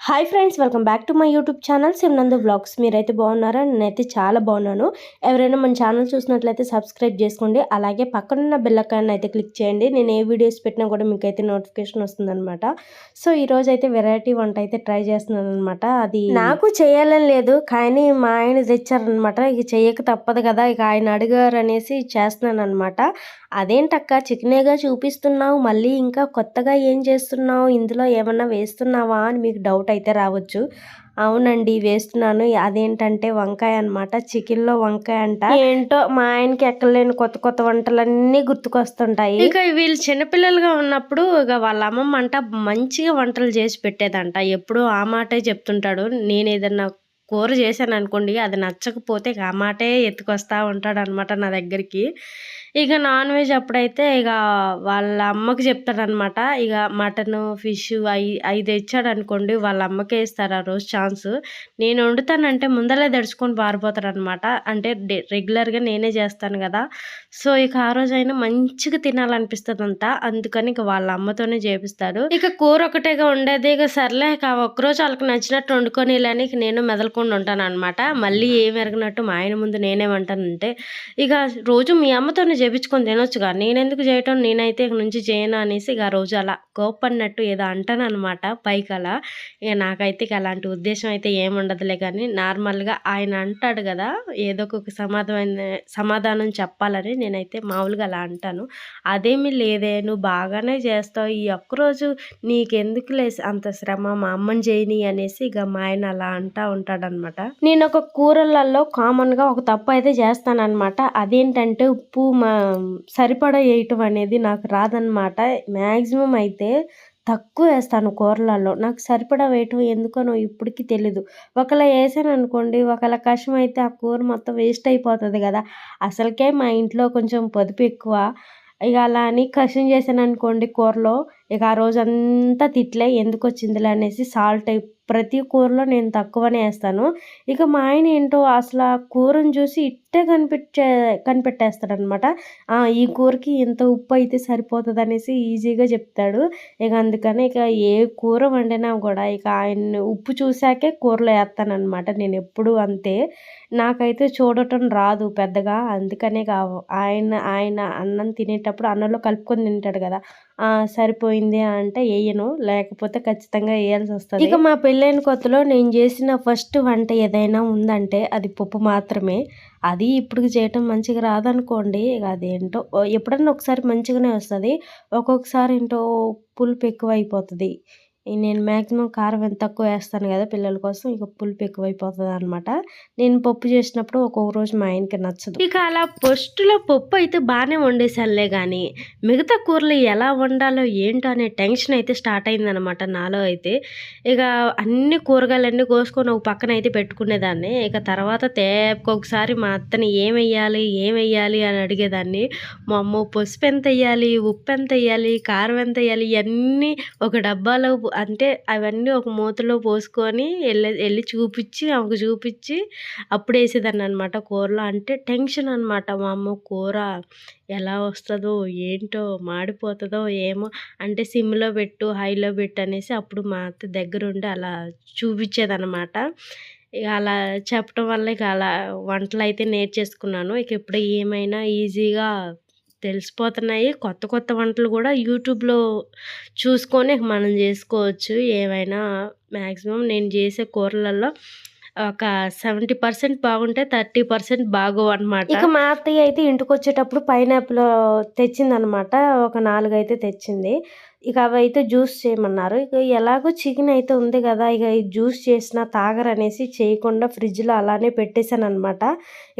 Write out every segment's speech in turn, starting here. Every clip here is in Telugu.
Hi friends welcome back to my YouTube channel సిమ్నందు vlogs మీరైతే బాగున్నారా? నేనైతే చాలా బాగున్నాను. ఎవరైనా మన ఛానల్ చూసినట్లయితే సబ్స్క్రైబ్ చేసుకోండి. అలాగే పక్కనున్న బెల్లకాయని అయితే క్లిక్ చేయండి. నేను ఏ వీడియోస్ పెట్టినా కూడా మీకు అయితే నోటిఫికేషన్ వస్తుందన్నమాట. సో ఈరోజు అయితే వెరైటీ వంట అయితే ట్రై చేస్తున్నాను అనమాట అది నాకు చేయాలని లేదు కానీ మా ఆయన తెచ్చారనమాట ఇక చేయక తప్పదు కదా ఇక ఆయన అడిగారు అనేసి చేస్తున్నాను అనమాట అదేంటక్క చికెనేగా చూపిస్తున్నావు మళ్ళీ ఇంకా కొత్తగా ఏం చేస్తున్నావు ఇందులో ఏమన్నా వేస్తున్నావా అని మీకు డౌట్ అయితే రావచ్చు. అవునండి వేస్తున్నాను. అదేంటంటే వంకాయ అనమాట చికెన్లో వంకాయ అంట. ఏంటో మా ఆయనకి ఎక్కలేని కొత్త కొత్త వంటలన్నీ గుర్తుకొస్తుంటాయి. ఇక వీళ్ళు చిన్నపిల్లలుగా ఉన్నప్పుడు ఇక వాళ్ళ అమ్మమ్మ అంట మంచిగా వంటలు చేసి పెట్టేదంట. ఎప్పుడు ఆ మాటే చెప్తుంటాడు. నేను ఏదన్నా కూర చేశాను అనుకోండి అది నచ్చకపోతే ఇక ఆ మాటే ఎత్తుకొస్తా ఉంటాడు అనమాట నా దగ్గరికి. ఇక నాన్ వెజ్ అప్పుడైతే ఇక వాళ్ళ అమ్మకి చెప్తాడనమాట ఇక మటన్ ఫిష్ అవి అవి తెచ్చాడు అనుకోండి వాళ్ళ అమ్మకే ఇస్తారు ఆ రోజు ఛాన్స్. నేను వండుతానంటే ముందలే దడుచుకొని పారిపోతాడనమాట అంటే రెగ్యులర్గా నేనే చేస్తాను కదా. సో ఇక ఆ రోజు అయినా మంచిగా తినాలనిపిస్తుంది అంతా అందుకని ఇక వాళ్ళ అమ్మతోనే చేపిస్తాడు. ఇక కూర ఒకటేగా ఉండేది ఇక సర్లే ఇక ఒక్కరోజు వాళ్ళకి నచ్చినట్టు వండుకొని లేని ఇక నేను మెదలకుండా ఉంటాను అనమాట మళ్ళీ ఏం ఎరగనట్టు మా ఆయన ముందు నేనేమంటానంటే ఇక రోజు మీ అమ్మతోనే చేపించుకొని తినొచ్చుగా నేనెందుకు చేయటం? నేనైతే ఇక నుంచి చేయను అనేసి ఇక రోజు అలా కోపన్నట్టు ఏదో అంటాను అనమాట పైకి అలా. ఇక నాకైతే ఇక అలాంటి ఉద్దేశం అయితే ఏముండదులే కానీ నార్మల్గా ఆయన అంటాడు కదా ఏదో ఒక సమాధానం సమాధానం చెప్పాలని నేనైతే మామూలుగా అలా అంటాను. అదేమీ లేదే నువ్వు బాగానే చేస్తావు ఈ ఒక్కరోజు నీకెందుకు లే అంత శ్రమ మా అమ్మని చేయని అనేసి ఇక మా ఆయన అలా అంటా ఉంటాడనమాట నేను ఒక కూరలలో కామన్గా ఒక తప్పు అయితే చేస్తానన్నమాట. అదేంటంటే ఉప్పు మా సరిపడా వేయటం అనేది నాకు రాదనమాట మ్యాక్సిమం అయితే తక్కువ వేస్తాను కూరలలో. నాకు సరిపడా వేయటం ఎందుకనో ఇప్పటికీ తెలీదు. ఒకవేళ వేసాను అనుకోండి ఒకవేళ కషం అయితే ఆ కూర మొత్తం వేస్ట్ అయిపోతుంది కదా. అసలుకే మా ఇంట్లో కొంచెం పొదుపు ఎక్కువ. ఇక అలా అని కషం చేశాను అనుకోండి కూరలో ఇక ఆ రోజంతా తిట్లే ఎందుకు వచ్చిందిలే అనేసి సాల్ట్ ప్రతి కూరలో నేను తక్కువనే వేస్తాను. ఇక మా ఆయన ఏంటో అసలు ఆ కూరను చూసి ఇట్టే కనిపెట్టే కనిపెట్టేస్తాడనమాట ఈ కూరకి ఇంత ఉప్పు అయితే సరిపోతుంది అనేసి ఈజీగా చెప్తాడు. ఇక అందుకని ఇక ఏ కూర వండినా కూడా ఇక ఆయన ఉప్పు చూశాకే కూరలో వేస్తానమాట నేను ఎప్పుడు అంతే. నాకైతే చూడటం రాదు పెద్దగా. అందుకనే ఆయన ఆయన అన్నం తినేటప్పుడు అన్నంలో కలుపుకొని తింటాడు కదా. సరిపోయింది అంటే వేయను లేకపోతే ఖచ్చితంగా వేయాల్సి వస్తుంది. ఇక మా పెళ్ళైన కొత్తలో నేను చేసిన ఫస్ట్ వంట ఏదైనా ఉందంటే అది పప్పు మాత్రమే. అది ఇప్పుడు చేయటం మంచిగా రాదనుకోండి ఇక అదేంటో ఎప్పుడన్నా ఒకసారి మంచిగానే వస్తుంది. ఒక్కొక్కసారి ఏంటో పులుపు ఎక్కువ అయిపోతుంది నేను మ్యాక్సిమం కారం ఎంత తక్కువ వేస్తాను కదా పిల్లల కోసం ఇక పులుపు ఎక్కువైపోతుంది అనమాట నేను పప్పు చేసినప్పుడు ఒక్కొక్క రోజు మా ఆయనకి నచ్చదు. ఇక అలా ఫస్ట్లో పప్పు అయితే బాగానే వండేసానులే కానీ మిగతా కూరలు ఎలా వండాలో ఏంటో అనే టెన్షన్ అయితే స్టార్ట్ అయిందనమాట నాలో అయితే. ఇక అన్ని కూరగాయలన్నీ కోసుకొని ఒక పక్కన అయితే పెట్టుకునేదాన్ని. ఇక తర్వాత తేపకొకసారి మా అత్తని ఏం వెయ్యాలి ఏం వెయ్యాలి అని అడిగేదాన్ని. మా అమ్మ పసుపు ఎంత వేయాలి ఉప్పు ఎంత వేయాలి కారం ఎంత వేయాలి ఇవన్నీ ఒక డబ్బాలో అంటే అవన్నీ ఒక మూతలో పోసుకొని వెళ్ళి వెళ్ళి చూపించి ఆమెకు చూపించి అప్పుడు వేసేదాన్ని అనమాట కూరలో. అంటే టెన్షన్ అనమాట మా అమ్మ కూర ఎలా వస్తుందో ఏంటో మాడిపోతుందో ఏమో అంటే సిమ్లో పెట్టు హైలో పెట్టు అనేసి అప్పుడు మా అత్త దగ్గరుండి అలా చూపించేదనమాట ఇక అలా చెప్పడం వల్ల ఇక అలా వంటలు అయితే నేర్చేసుకున్నాను. ఇక ఇప్పుడు ఏమైనా ఈజీగా తెలిసిపోతున్నాయి. కొత్త కొత్త వంటలు కూడా యూట్యూబ్లో చూసుకొని మనం చేసుకోవచ్చు. ఏవైనా మ్యాక్సిమం నేను చేసే కూరలలో ఒక సెవెంటీ పర్సెంట్ బాగుంటే థర్టీ పర్సెంట్ బాగోవు అనమాట ఇక మా అత్తయ్య అయితే ఇంటికి వచ్చేటప్పుడు పైనాపిల్ తెచ్చిందనమాట ఒక నాలుగు అయితే తెచ్చింది. ఇక అవి అయితే జ్యూస్ చేయమన్నారు. ఇక ఎలాగో చికెన్ అయితే ఉంది కదా ఇక ఈ జ్యూస్ చేసిన తాగరనేసి చేయకుండా ఫ్రిడ్జ్లో అలానే పెట్టేశాను అనమాట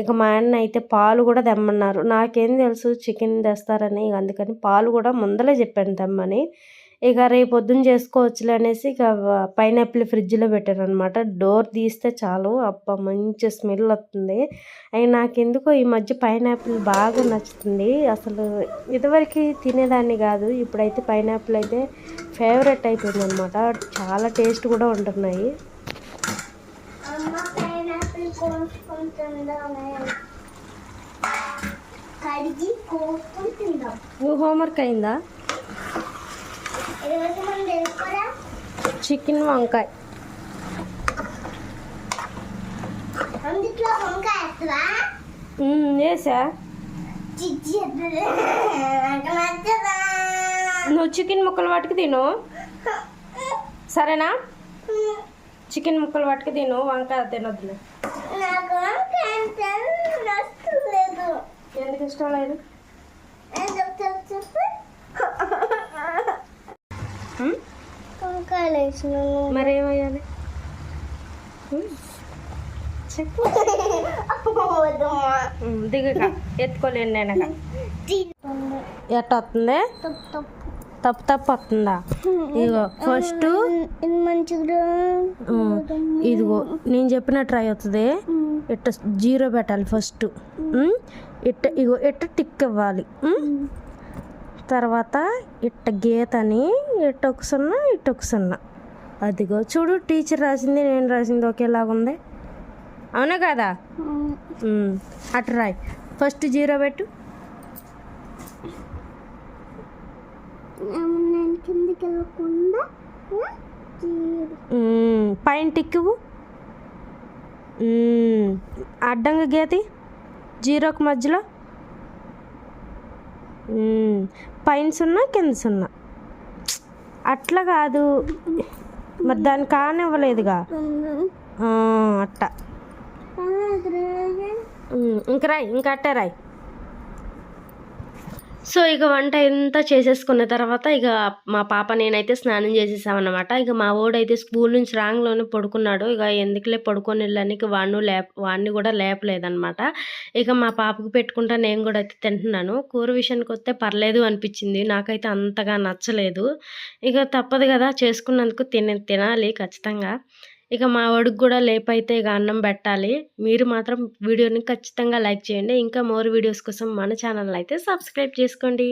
ఇక మా ఆయన అయితే పాలు కూడా తెమ్మన్నారు. నాకేం తెలుసు చికెన్ తెస్తారని అందుకని పాలు కూడా ముందలే చెప్పాను తెమ్మని. ఇక రేపు పొద్దున్న చేసుకోవచ్చులే అనేసి ఇక పైనాపిల్ ఫ్రిడ్జ్లో పెట్టాను అనమాట డోర్ తీస్తే చాలు. అబ్బా మంచి స్మెల్ వస్తుంది. అవి నాకెందుకో ఈ మధ్య పైనాపిల్ బాగా నచ్చుతుంది. అసలు ఇదివరకు తినేదాన్ని కాదు. ఇప్పుడైతే పైనాపిల్ అయితే ఫేవరెట్ అయిపోయింది అనమాట చాలా టేస్ట్ కూడా ఉంటున్నాయి. హోంవర్క్ అయిందా? చికెన్ వంకాయ. నువ్వు చికెన్ ముక్కలు వాటికి తిను. సరేనా? చికెన్ ముక్కలు వాటికి తిను వంకాయ తినొద్దులే. ఎందుకు ఇష్టం లేదు? మరి ఏమయ్యాలి. చెప్పు. దిగక. ఎత్తుకోలేను తీసుకోండి ఎట్ట వస్తుంది తప్పు తప్పు. వస్తుందా? ఇగో ఫస్ట్. ఇదిగో నేను చెప్పిన ట్రై అవుతుంది. ఇట్ట జీరో పెట్టాలి ఫస్ట్? ఇట్ట ఇగో ఇట్ట టిక్ ఇవ్వాలి? తర్వాత ఇట్ట గీతని ఇట్ట ఒక సున్నా ఇట్ట ఒక సున్నా. అదిగో చూడు టీచర్ రాసింది నేను రాసింది ఒకేలాగా ఉంది. అవునా కదా? అట్ట రాయి. ఫస్ట్ జీరో పెట్టు. పైన టిక్ ఇవ్వు ఉమ్, అడ్డంగా గీతి. జీరోకి మధ్యలో. పైన సున్నా కింద సున్నా అట్లా కాదు. మరి దాన్ని కానివ్వలేదుగా. ఆ, అట్ట. ఇంక రాయి ఇంక అట్టే రాయి. సో ఇక వంట ఎంత చేసేసుకున్న తర్వాత ఇక మా పాప నేనైతే స్నానం చేసేసామన్నమాట. ఇక మా ఓడైతే స్కూల్ నుంచి రాంగ్లోనే పడుకున్నాడు. ఇక ఎందుకులే పడుకొని వెళ్ళడానికి వాడిని లేప వాడిని కూడా లేపలేదన్నమాట. ఇక మా పాపకు పెట్టుకుంటా నేను కూడా అయితే తింటున్నాను. కూర విషయానికి వస్తే పర్లేదు అనిపించింది. నాకైతే అంతగా నచ్చలేదు. ఇక తప్పదు కదా చేసుకున్నందుకు తిన తినాలి ఖచ్చితంగా. ఇక మా వాడికి కూడా లేపైతే ఇక అన్నం పెట్టాలి. మీరు మాత్రం వీడియోని ఖచ్చితంగా లైక్ చేయండి. ఇంకా మోర్ వీడియోస్ కోసం మన ఛానల్ అయితే సబ్స్క్రైబ్ చేసుకోండి.